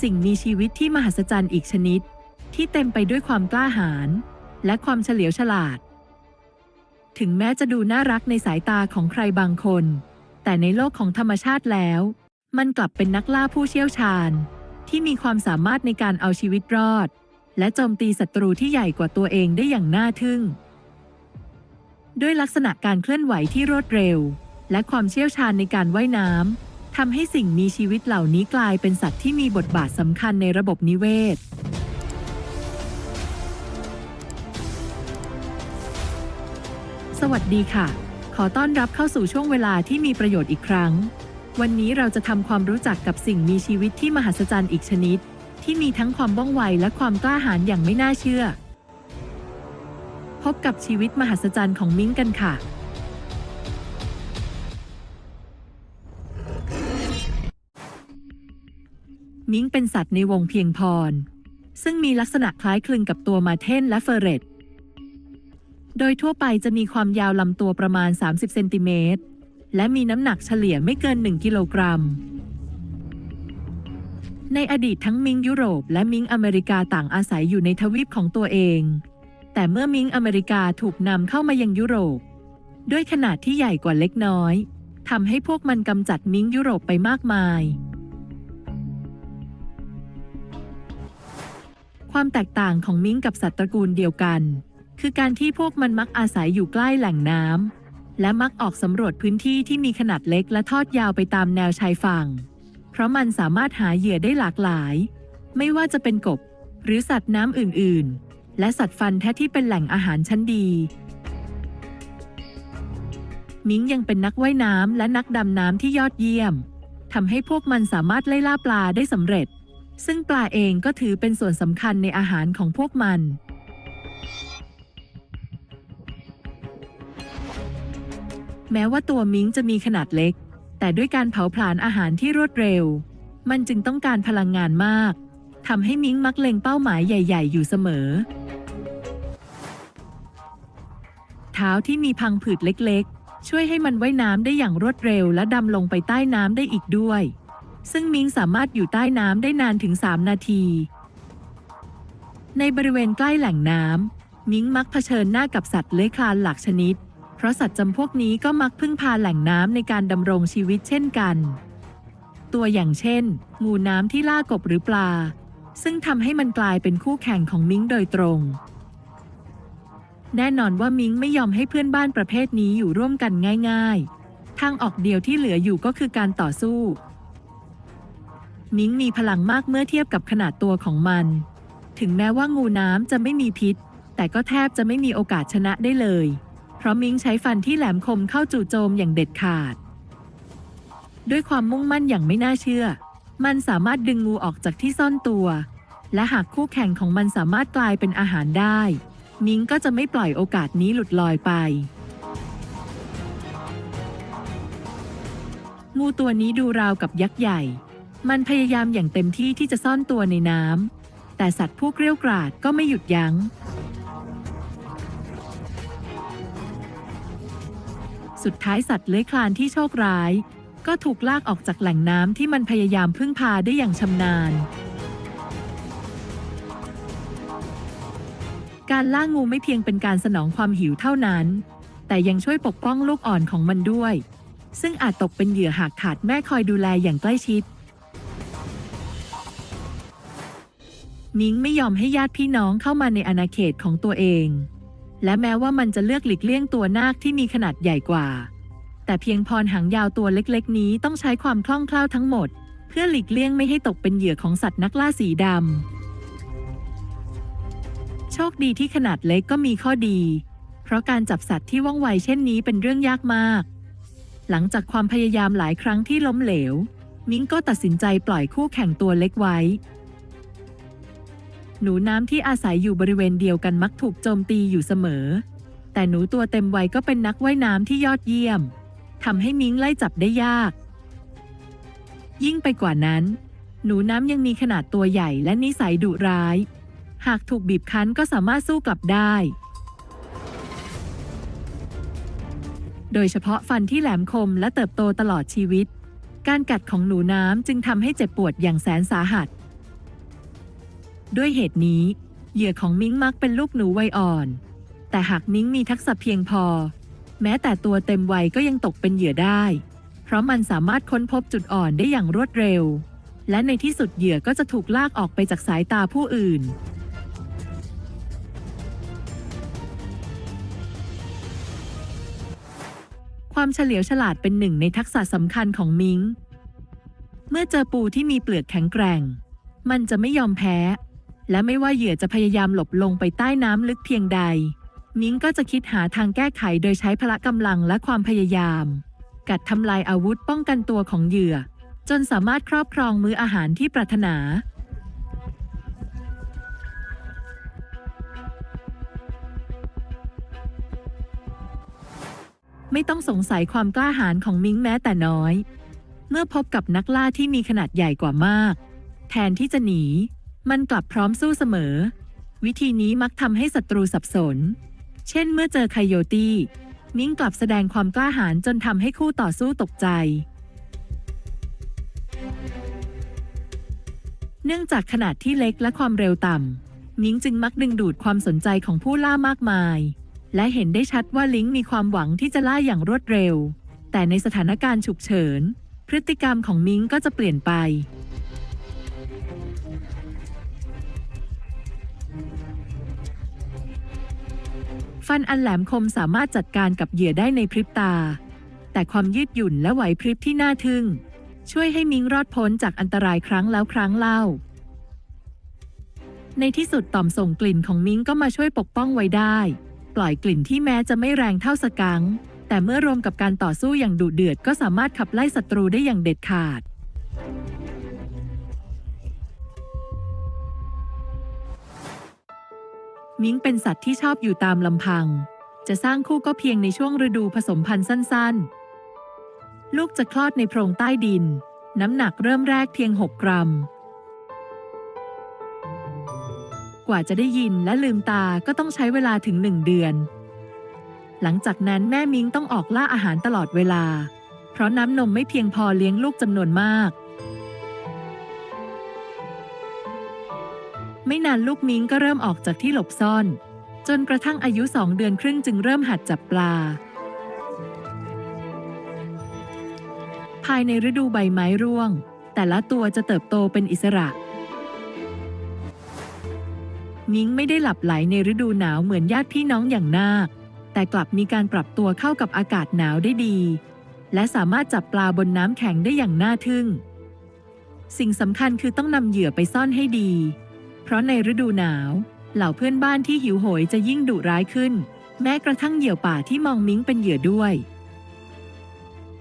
สิ่งมีชีวิตที่มหัศจรรย์อีกชนิด ที่เต็มไปด้วยความกล้าหาญและความเฉลียวฉลาด ถึงแม้จะดูน่ารักในสายตาของใครบางคน แต่ในโลกของธรรมชาติแล้ว มันกลับเป็นนักล่าผู้เชี่ยวชาญ ที่มีความสามารถในการเอาชีวิตรอด และโจมตีศัตรูที่ใหญ่กว่าตัวเองได้อย่างน่าทึ่ง ด้วยลักษณะการเคลื่อนไหวที่รวดเร็ว และความเชี่ยวชาญในการว่ายน้ำทำให้สิ่งมีชีวิตเหล่านี้กลายเป็นสัตว์ที่มีบทบาทสำคัญในระบบนิเวศ สวัสดีค่ะ ขอต้อนรับเข้าสู่ช่วงเวลาที่มีประโยชน์อีกครั้ง วันนี้เราจะทำความรู้จักกับสิ่งมีชีวิตที่มหัศจรรย์อีกชนิด ที่มีทั้งความว่องไวและความกล้าหาญอย่างไม่น่าเชื่อ พบกับชีวิตมหัศจรรย์ของมิ้งกันค่ะ มิ้งเป็นสัตว์ในวงเพียงพร ซึ่งมีลักษณะคล้ายคลึงกับตัวมาเทนและเฟอร์เรตโดยทั่วไปจะมีความยาวลำตัวประมาณ 30 เซนติเมตร และมีน้ำหนักเฉลี่ยไม่เกิน 1 กิโลกรัม ในอดีตทั้งมิงยุโรปและมิงอเมริกาต่างอาศัยอยู่ในทวีปของตัวเอง แต่เมื่อมิงอเมริกาถูกนำเข้ามายังยุโรป ด้วยขนาดที่ใหญ่กว่าเล็กน้อยทำให้พวกมันกำจัดมิงยุโรปไปมากมาย ความแตกต่างของมิงกับสัตว์ตระกูลเดียวกัน คือการที่พวกมันมักอาศัยอยู่ใกล้แหล่งน้ำและมักออกสำรวจพื้นที่ที่มีขนาดเล็กและทอดยาวไปตามแนวชายฝั่ง เพราะมันสามารถหาเหยื่อได้หลากหลาย ไม่ว่าจะเป็นกบ หรือสัตว์น้ำอื่นๆ และสัตว์ฟันแท้ที่เป็นแหล่งอาหารชั้นดีมิงยังเป็นนักว่ายน้ำและนักดำน้ำที่ยอดเยี่ยมทำให้พวกมันสามารถไล่ล่าปลาได้สำเร็จ ซึ่งปลาเองก็ถือเป็นส่วนสำคัญในอาหารของพวกมันแม้ว่าตัวมิงจะมีขนาดเล็ก แต่ด้วยการเผาผลาญอาหารที่รวดเร็ว มันจึงต้องการพลังงานมาก ทำให้มิงมักเล็งเป้าหมายใหญ่ ๆ อยู่เสมอ เท้าที่มีพังผืดเล็กๆ ช่วยให้มันว่ายน้ำได้อย่างรวดเร็ว และดำลงไปใต้น้ำได้อีกด้วย ซึ่งมิงสามารถอยู่ใต้น้ำได้นานถึง 3 นาที ในบริเวณใกล้แหล่งน้ำมิงมักเผชิญหน้ากับสัตว์เลื้อยคลานหลากชนิด เพราะสัตว์จำพวกนี้ก็มักพึ่งพาแหล่งน้ำในการดำรงชีวิตเช่นกัน ตัวอย่างเช่น งูน้ำที่ล่ากบหรือปลา ซึ่งทำให้มันกลายเป็นคู่แข่งของมิงโดยตรง แน่นอนว่ามิงไม่ยอมให้เพื่อนบ้านประเภทนี้อยู่ร่วมกันง่าย ๆ ทางออกเดียวที่เหลืออยู่ก็คือการต่อสู้ มิงมีพลังมากเมื่อเทียบกับขนาดตัวของมัน ถึงแม้ว่างูน้ำจะไม่มีพิษ แต่ก็แทบจะไม่มีโอกาสชนะได้เลย เพราะมิงใช้ฟันที่แหลมคมเข้าจู่โจมอย่างเด็ดขาด ด้วยความมุ่งมั่นอย่างไม่น่าเชื่อ มันสามารถดึงงูออกจากที่ซ่อนตัว และหากคู่แข่งของมันสามารถกลายเป็นอาหารได้ มิงก็จะไม่ปล่อยโอกาสนี้หลุดลอยไป งูตัวนี้ดูราวกับยักษ์ใหญ่ มันพยายามอย่างเต็มที่ที่จะซ่อนตัวในน้ำแต่สัตว์ผู้เกรี้ยวกราดก็ไม่หยุดยัง้ง สุดท้ายสัตว์เลื้อยคลานที่โชคร้าย ก็ถูกลากออกจากแหล่งน้ำที่มันพยายามพึ่งพาได้อย่างชำนาญ การล่างูไม่เพียงเป็นการสนองความหิวเท่านั้น แต่ยังช่วยปกป้องลูกอ่อนของมันด้วย ซึ่งอาจตกเป็นเหยื่อหากขาดแม่คอยดูแลอย่างใกล้ชิดมิงไม่ยอมให้ญาติพี่น้องเข้ามาในอาณาเขตของตัวเอง และแม้ว่ามันจะเลือกหลีกเลี่ยงตัวนาคที่มีขนาดใหญ่กว่า แต่เพียงพรหางยาวตัวเล็กๆ นี้ต้องใช้ความคล่องแคล่วทั้งหมด เพื่อหลีกเลี่ยงไม่ให้ตกเป็นเหยื่อของสัตว์นักล่าสีดำ โชคดีที่ขนาดเล็กก็มีข้อดี เพราะการจับสัตว์ที่ว่องไวเช่นนี้เป็นเรื่องยากมาก หลังจากความพยายามหลายครั้งที่ล้มเหลว มิงก็ตัดสินใจปล่อยคู่แข่งตัวเล็กไว้ หนูน้ำที่อาศัยอยู่บริเวณเดียวกันมักถูกโจมตีอยู่เสมอ แต่หนูตัวเต็มวัยก็เป็นนักว่ายน้ำที่ยอดเยี่ยมทำให้มิงไล่จับได้ยาก ยิ่งไปกว่านั้น หนูน้ำยังมีขนาดตัวใหญ่และนิสัยดุร้าย หากถูกบีบคั้นก็สามารถสู้กลับได้ โดยเฉพาะฟันที่แหลมคมและเติบโตตลอดชีวิต การกัดของหนูน้ำจึงทำให้เจ็บปวดอย่างแสนสาหัส ด้วยเหตุนี้ เหยื่อของมิ้งมักเป็นลูกหนูวัยอ่อน แต่หากมิ้งมีทักษะเพียงพอ แม้แต่ตัวเต็มวัยก็ยังตกเป็นเหยื่อได้ เพราะมันสามารถค้นพบจุดอ่อนได้อย่างรวดเร็วและในที่สุดเหยื่อก็จะถูกลากออกไปจากสายตาผู้อื่น ความเฉลียวฉลาดเป็นหนึ่งในทักษะสำคัญของมิง เมื่อเจอปูที่มีเปลือกแข็งแกร่ง มันจะไม่ยอมแพ้ และไม่ว่าเหยื่อจะพยายามหลบลงไปใต้น้ำลึกเพียงใด มิงก็จะคิดหาทางแก้ไขโดยใช้พละกำลังและความพยายาม กัดทำลายอาวุธป้องกันตัวของเหยื่อ จนสามารถครอบครองมื้ออาหารที่ปรารถนา ไม่ต้องสงสัยความกล้าหาญของมิงแม้แต่น้อย เมื่อพบกับนักล่าที่มีขนาดใหญ่กว่ามาก แทนที่จะหนี มันกลับพร้อมสู้เสมอ วิธีนี้มักทำให้ศัตรูสับสน เช่นเมื่อเจอไคโยตี้มิงกลับแสดงความกล้าหาญจนทำให้คู่ต่อสู้ตกใจ เนื่องจากขนาดที่เล็กและความเร็วต่ำมิงจึงมักดึงดูดความสนใจของผู้ล่ามากมาย และเห็นได้ชัดว่าลิงมีความหวังที่จะล่าอย่างรวดเร็ว แต่ในสถานการณ์ฉุกเฉิน พฤติกรรมของมิงก็จะเปลี่ยนไป ฟันอันแหลมคมสามารถจัดการกับเหยื่อได้ในพริบตา แต่ความยืดหยุ่นและไหวพริบที่น่าทึ่ง ช่วยให้มิงรอดพ้นจากอันตรายครั้งแล้วครั้งเล่า ในที่สุดต่อมส่งกลิ่นของมิงก็มาช่วยปกป้องไว้ได้ ปล่อยกลิ่นที่แม้จะไม่แรงเท่าสกังค์แต่เมื่อรวมกับการต่อสู้อย่างดุเดือดก็สามารถขับไล่ศัตรูได้อย่างเด็ดขาด มิงเป็นสัตว์ที่ชอบอยู่ตามลำพัง จะสร้างคู่ก็เพียงในช่วงฤดูผสมพันธุ์สั้น ๆ ลูกจะคลอดในโพรงใต้ดิน น้ำหนักเริ่มแรกเพียง 6 กรัม กว่าจะได้ยินและลืมตาก็ต้องใช้เวลาถึงหนึ่งเดือน หลังจากนั้นแม่มิงต้องออกล่าอาหารตลอดเวลา เพราะน้ำนมไม่เพียงพอเลี้ยงลูกจำนวนมาก ไม่นานลูกมิงก็เริ่มออกจากที่หลบซ่อน จนกระทั่งอายุสองเดือนครึ่งจึงเริ่มหัดจับปลา ภายในฤดูใบไม้ร่วง แต่ละตัวจะเติบโตเป็นอิสระ มิ้งไม่ได้หลับไหลในฤดูหนาวเหมือนญาติพี่น้องอย่างนาค แต่กลับมีการปรับตัวเข้ากับอากาศหนาวได้ดี และสามารถจับปลาบนน้ำแข็งได้อย่างน่าทึ่ง สิ่งสำคัญคือต้องนำเหยื่อไปซ่อนให้ดี เพราะในฤดูหนาว เหล่าเพื่อนบ้านที่หิวโหยจะยิ่งดุร้ายขึ้น แม้กระทั่งเหยี่ยวป่าที่มองมิงเป็นเหยื่อด้วย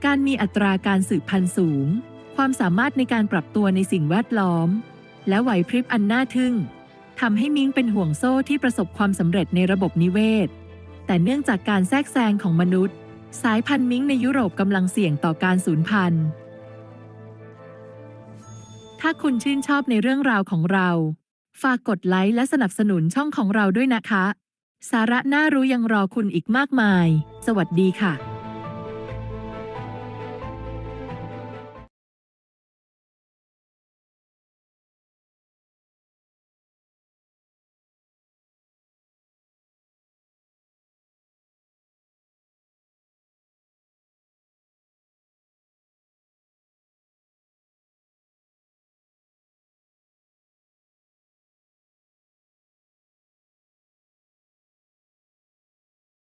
การมีอัตราการสืบพันธุ์สูง ความสามารถในการปรับตัวในสิ่งแวดล้อม และไหวพริบอันน่าทึ่ง ทำให้มิงเป็นห่วงโซ่ที่ประสบความสำเร็จในระบบนิเวศ แต่เนื่องจากการแทรกแซงของมนุษย์ สายพันธุ์มิงในยุโรปกำลังเสี่ยงต่อการสูญพันธุ์ ถ้าคุณชื่นชอบในเรื่องราวของเรา ฝากกดไลค์และสนับสนุนช่องของเราด้วยนะคะ สาระน่ารู้ยังรอคุณอีกมากมาย สวัสดีค่ะ